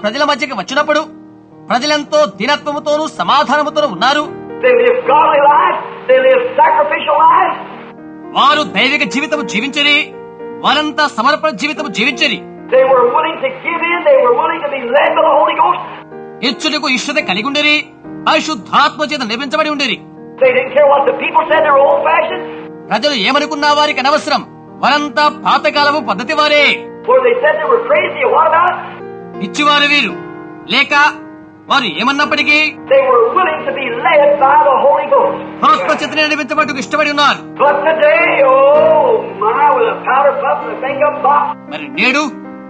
ప్రజల మధ్యకి వచ్చినప్పుడు ప్రజలంతో దీనత్వముతోనూ సమాధానముతోనూ ఉన్నారు. వారు దైవిక జీవితము జీవించని వారంతా సమర్పణ జీవితము జీవించని ఇచ్చుటకు ఇష్టత కలిగి ఉండేది పరిశుద్ధాత్మ చేత నిర్మించబడి ఉండేది ప్రజలు ఏమనుకున్నా వారికి అనవసరం. వారంతా పాతకాలము పద్ధతి వారే. ఇచ్చివారు వీరు. లేక వారు ఏమన్నప్పటికీ? పురస్పచితని నడిపించబట్టుకు ఇష్టపడి ఉన్నారు. మరి నేడు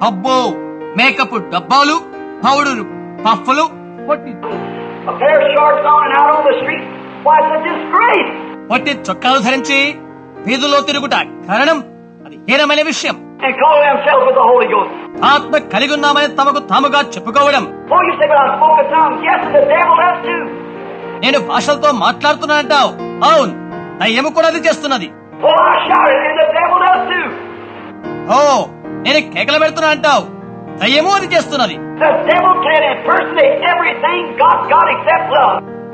పబ్బో మేకప్ డబ్బాలు పౌడర్ పఫ్లు పొట్టి చొక్కాలు ధరించి వీధుల్లో తిరుగుట కారణం అని హీనమైన విషయం. ఆత్మ కలిగి ఉన్నామని తమకు తాముగా చెప్పుకోవడం. నేను భాషలతో మాట్లాడుతున్నానంటావు. అవును దయ్యము కూడా అది చేస్తున్నది. ఓ నేను కేకల పెడుతున్నా అంటావు దయ్యము అది చేస్తున్నది.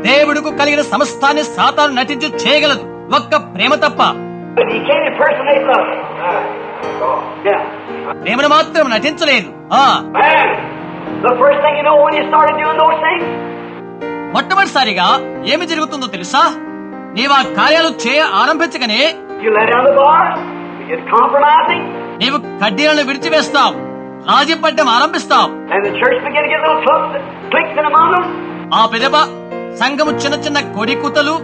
దేవుడుకు కలిగిన సమస్తాన్ని సాతాను నటించు చేయగలదు. ఒక్క ప్రేమ తప్ప. But he can't మాత్రం నటించలేను మొట్టమొదటిసారిగా ఏమి జరుగుతుందో తెలుసా? నీవు ఆ కార్యాలు చేయ ఆరంభించగానే నీవు కడ్డీలను విడిచివేస్తావు. రాజీపడ్డం ఆరంభిస్తావు. ఆ పిదప సంఘము చిన్న చిన్న కొడి కూతలు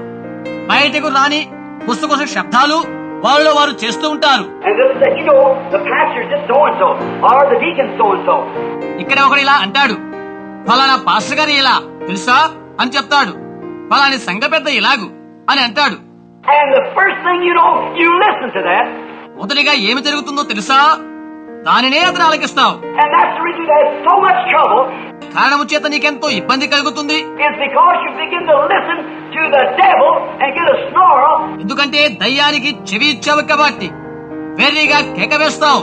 బయటకు రాని కుసుకుసు శబ్దాలు వాళ్ళు వారు చేస్తూ ఉంటారు. ఇక్కడ ఒకడు ఇలా అంటాడు. ఫలానా పాస్టర్ గారి ఇలా తెలుసా? అని చెప్తాడు. ఫలాని సంఘ పెద్ద ఇలాగు అని అంటాడు. మొదటిగా ఏమి జరుగుతుందో తెలుసా? దానినే అతను ఆలకిస్తావు. కారణము చేత నీకెంతో ఇబ్బంది కలుగుతుంది. ఎందుకంటే దయ్యానికి చెవి చెవి కాబట్టి వెర్రిగా కెక వేస్తాం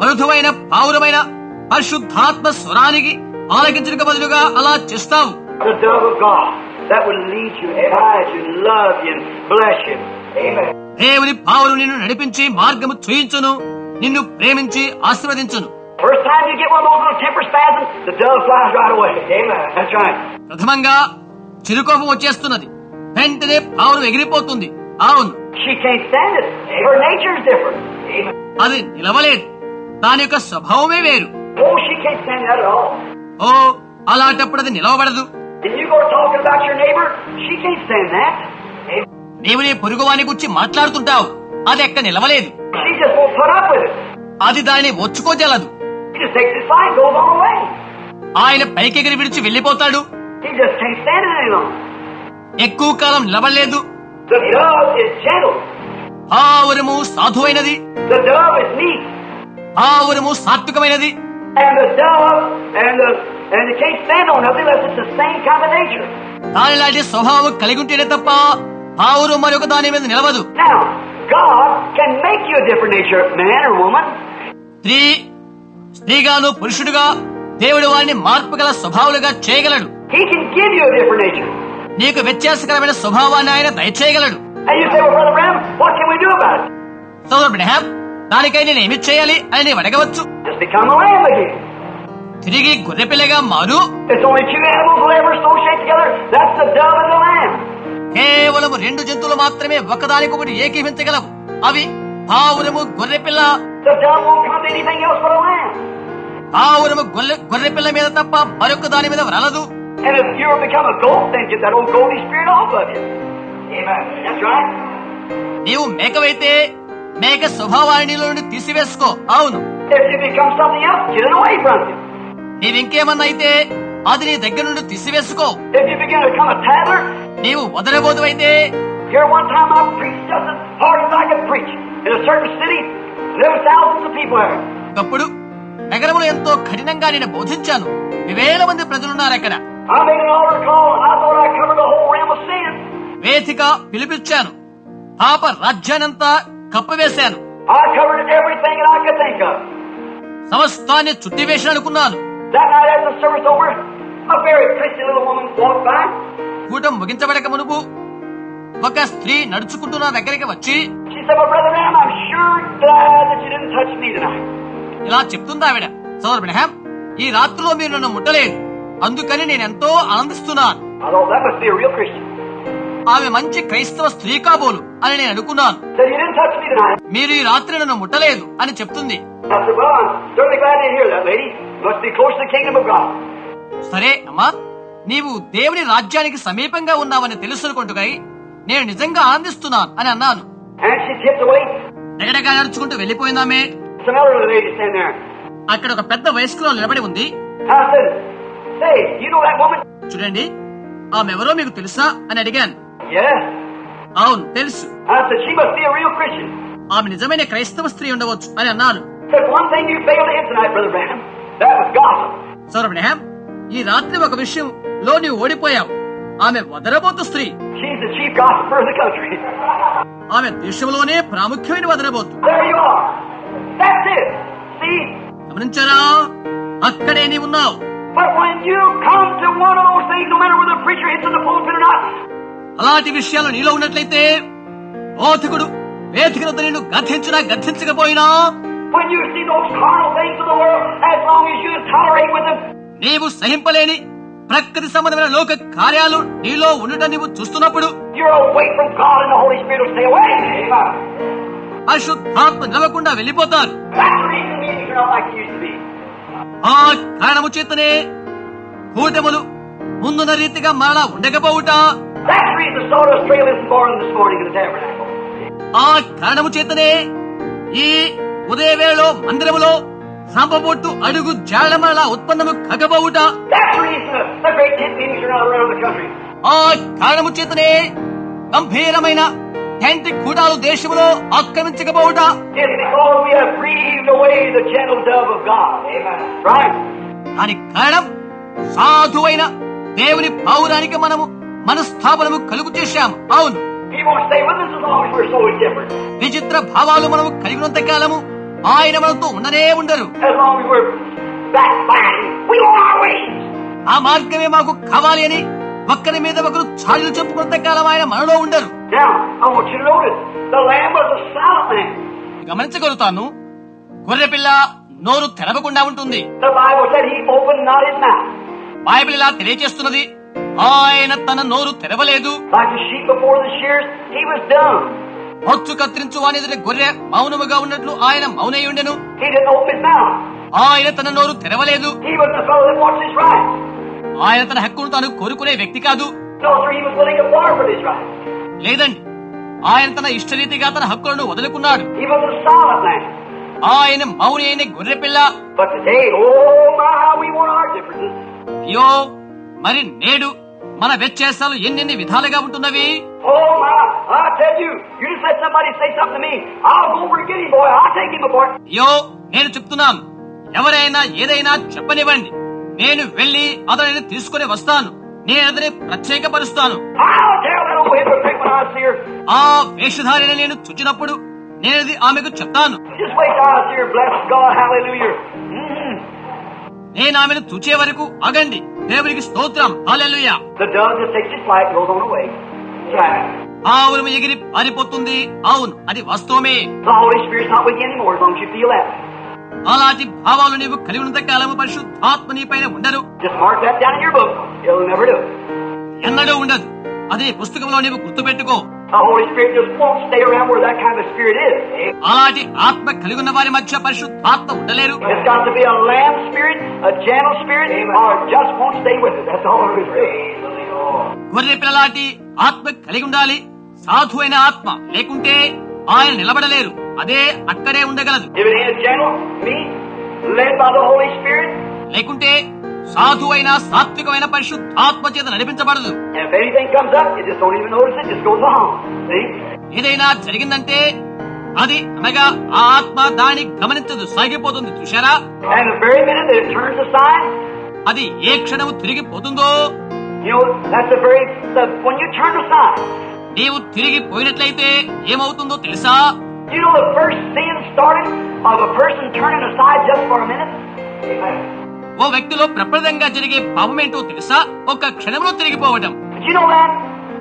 మృదువైన పావురమైన పరిశుద్ధాత్మ స్వరానికి ఆలకించిన బదులుగా అలా చేస్తాం దేవుని పావులు నిన్ను నడిపించి మార్గము చూయించును నిన్ను ప్రేమించి ఆశీర్వదించును. First ప్రథమంగా చిరుకోపం వచ్చేస్తున్నది. వెంటనే పావులు ఎగిరిపోతుంది. అవును. అది నిలవలేదు. దాని యొక్క స్వభావమే వేరు. ఓ అలాంటప్పుడు అది నిలవబడదు. నీవు నీ పొరుగు వాణి గుర్చి మాట్లాడుతుంటావు. అది ఎక్కడ నిలవలేదు. అది దాన్ని ఒచ్చుకోజలదు. ఆయన పైకెగిరి విడిచి వెళ్ళిపోతాడు ఎక్కువ కాలం నిలబడలేదు ఆవురము సాధువైనది. ఆవురము సాత్వికమైనది. దానిలాంటి స్వభావం కలిగి ఉంటేనే తప్ప ఆవురు మరొక దాని మీద నిలవదు. స్త్రీ స్త్రీగాను పురుషుడుగా దేవుడు వారిని మార్పు గల స్వభావులుగా చేయగలడు. నీకు వ్యత్యాసకరమైన స్వభావాన్ని ఆయన దయచేయగలడు. దానికై ఏమి చేయాలి అని నీవు అడగవచ్చు. తిరిగి గొర్రెపిల్లగా మారు. కేవలం రెండు జంతువులు మాత్రమే ఒకదానికొకటి ఏకీభించగలవు అవి పావురము గొర్రెపిల్ల ఆ ఉరుము గొర్రె పిల్ల మీద తప్ప మరొక దాని మీద వ్రలదు నీవు మేకవైతే మేక స్వభావాణిలోని తీసివేసుకో. అవును. నీవింకేమన్నా అయితే అది నీ దగ్గర నుండి తీసివేసుకో. నీవు వదలబోదు అయితే ఒకప్పుడు నగరములు ఎంతో కఠినంగా నేను బోధించాను. వేల మంది ప్రజలున్నారు అక్కడ. వేదిక పిలిపించాను. పాప రాజ్యానంతా కప్పవేశాను సమస్తాన్ని చుట్టివేశాను అనుకున్నాను కూటం ముగించబడక మునుపు ఒక స్త్రీ నడుచుకుంటూ నా దగ్గరికి వచ్చి ఇలా చెప్తుంది ఆవిడ సోదర్ బ్రహాం ఈ రాత్రిలో మీరు నన్ను ముట్టలేదు. అందుకని నేను ఎంతో ఆనందిస్తున్నాను ఆమె మంచి క్రైస్తవ స్త్రీ కాబోలు అని నేను అనుకున్నాను. మీరు ఈ రాత్రి నన్ను ముట్టలేదు అని చెప్తుంది. సరే అమ్మా. నీవు దేవుని రాజ్యానికి సమీపంగా ఉన్నావని తెలుసుకుంటుగా నేను నిజంగా ఆనందిస్తున్నాను అని అన్నాను. నెగడగా నడుచుకుంటూ వెళ్ళిపోయిందామే. అక్కడ ఒక పెద్ద వయస్సులో నిలబడి ఉంది. చూడండి ఆమె ఎవరో మీకు తెలుసా అని అడిగాను. అవును తెలుసు. ఆమె నిజమైన క్రైస్తవ స్త్రీ ఉండవచ్చు అని అన్నాను. సౌరభ్ నెహం ఈ రాత్రి ఒక విషయం లో నీవు ఓడిపోయావు. ఆమె వదరబోతు స్త్రీ. ఆమె దేశంలోనే ప్రాముఖ్యమైన వదరబోతు. గమనించారా? అక్కడే నీ ఉన్నావు. అలాంటి విషయాలు నీలో ఉన్నట్లయితే బోధకుడు వేదికలతో నేను గర్థించినా గర్థించకపోయినా నీవు సహింపలేని ప్రకృతి సంబంధమైన లోక కార్యాలు నీలో ఉండటం నువ్వు చూస్తున్నప్పుడు అశుద్ధాత్మ నవ్వకుండా వెళ్ళిపోతారు. ఆ కారణము చేతనే కూటములు ముందున్న రీతిగా మరలా ఉండకపోవుట. ఆ కారణము చేతనే ఈ ఉదయ వేళలో మందిరములో సంపబొట్టు అడుగు జాడ ఉత్పన్నము కాకపోవుటా. కారణముచేతనే గంభీరమైన టెంటిక్ కూడాలు దేశంలో ఆక్రమించకపోవట. దానికి కారణం సాధువైన దేవుని పౌరానికి మనము మనస్థాపనము కలుగు చేశాం అవును. విచిత్ర భావాలు మనము కలిగినంత కాలము ఆయన మనతో ఉండనే ఉండరు. ఆ మార్గమే మాకు కావాలి అని ఒక్కరి మీద ఒకరు చాలు చెప్పుకున్నంత కాలం ఆయన మనలో ఉండరు. గమనించగలుగుతాను గొర్రెపిల్ల నోరు తెరవకుండా ఉంటుంది. బైబిల్ ఇలా తెలియజేస్తున్నది ఆయన తన నోరు తెరవలేదు. హొచ్చు కత్తిరించు వాని గొర్రె మౌనముగా ఉన్నట్లు ఆయన మౌనై ఉండెను He didn't open his mouth. ఆయన తన నోరు తెరవలేదు ఆయన తన హక్కును తాను కోరుకునే వ్యక్తి కాదు. లేదండి. ఆయన తన ఇష్టరీతిగా తన హక్కులను వదులుకున్నాడు. ఆయన మౌని అయిన గొర్రె పిల్ల. మరి నేడు మన వ్యత్యాసాలు ఎన్నెన్ని విధాలుగా ఉంటున్నవి? నేను చెప్తున్నాను. ఎవరైనా ఏదైనా చెప్పనివ్వండి. నేను వెళ్ళి అతనిని తీసుకుని వస్తాను. నేను అతని ప్రత్యేకపరుస్తాను. ఆ వేషధారిని నేను చూచినప్పుడు నేను ఆమెకు చెప్తాను. నేను ఆమెను చూచే వరకు అగండి దేవునికి స్తోత్రం. హాలెలుయా ఆ ఊరు ఎగిరి పారిపోతుంది. అవును అది వాస్తవమే. అలాంటి భావాలు నీవు కలిగి ఉన్న కాలము పరిశుద్ధాత్మ నీ పైన ఉండరు ఎన్నడూ ఉండదు. అదే పుస్తకంలో నీవు గుర్తు పెట్టుకో అలాంటి ఆత్మ కలిగి ఉన్న వారి మధ్య పరిశుద్ధాత్మ ఉండలేరు. గొర్రె పిల్లలాంటి ఆత్మ కలిగి ఉండాలి? సాధు ఆత్మ లేకుంటే ఆయన నిలబడలేరు. అదే అక్కడే ఉండగలదు. లేకుంటే సాధు అయినా సాత్వికమైన పరిశుద్ధాత్మ చేత నడిపించబడదు. ఏదైనా జరిగిందంటే అది అనగా ఆ ఆత్మ దాని గమనించదు సాగిపోతుంది. చూశారా? అది ఏ క్షణము తిరిగిపోతుందో నీవు తిరిగి పోయినట్లయితే ఏమవుతుందో తెలుసా? ఓ వ్యక్తిలో ప్రప్రదంగా జరిగే భావం ఏంటో తెలుసా? ఒక క్షణంలో తిరిగిపోవడం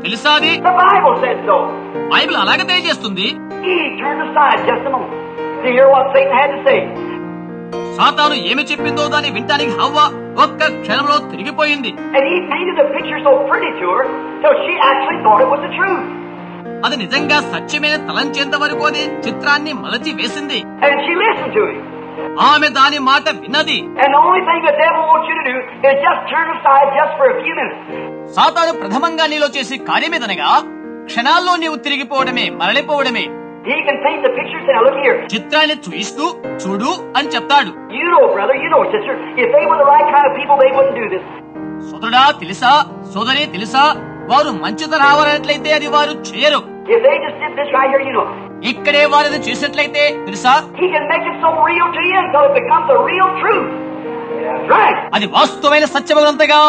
తెలుసా అది? బైబిల్ అలాగే తెలియజేస్తుంది. సాతాను ఏమి చెప్పిందో దాన్ని వింటానికి హవ్వ ఒక్క క్షణంలో తిరిగిపోయింది. అది నిజంగా సత్యమైన తలంచేంత వరకు అదే చిత్రాన్ని మలచి వేసింది. ఆమె దాని మాట విన్నది. సాతాను ప్రథమంగా నీలో చేసి కార్యమేదనగా క్షణాల్లో నీవు తిరిగిపోవడమే మరలిపోవడమే. చిత్రాన్ని చూయిస్తూ చూడు అని చెప్తాడు. సుధుడా తెలుసా? సోదరి తెలుసా? వారు మంచిత రావాలన్నట్లయితే అది వారు చేయరు. ఇక్కడే వారు అది చేసినట్లయితే తెలుసా? అది వాస్తవైన సత్యవంతగా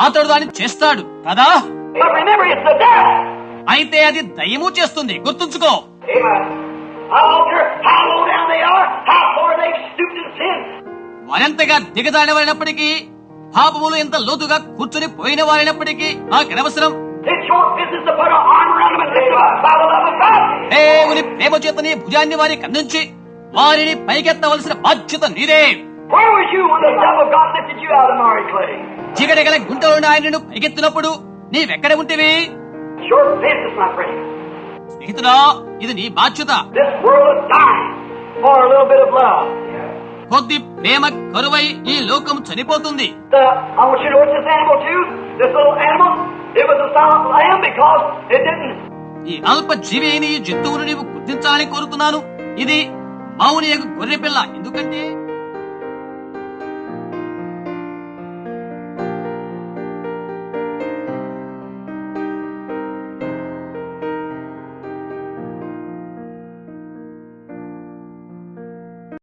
అతడు దాన్ని చేస్తాడు కదా? అయితే అది దయము చేస్తుంది. గుర్తుంచుకో. మరెంతగా దిగదాని వారినప్పటికీ పాపములు ఎంత లోతుగా కూర్చుని పోయిన వారైనప్పటికీ మాకు అవసరం దేవుని ప్రేమ చేతని భుజాన్ని వారికి అందించి వారిని పైకెత్తవలసిన బాధ్యత నీదే. చీకటి గల గుంటలో ఉన్న ఆయన పైకెత్తినప్పుడు నీవెక్కడ ఉంటేవి? స్నేహితుడా ఇది నీ బాధ్యత. కొద్ది ప్రేమ కరువై ఈ లోకం చనిపోతుంది. ఈ అల్ప జీవి అయిన ఈ జంతువును నీవు గుర్తించాలని కోరుతున్నాను. ఇది మౌని యొక్క గొర్రె పిల్ల ఎందుకంటే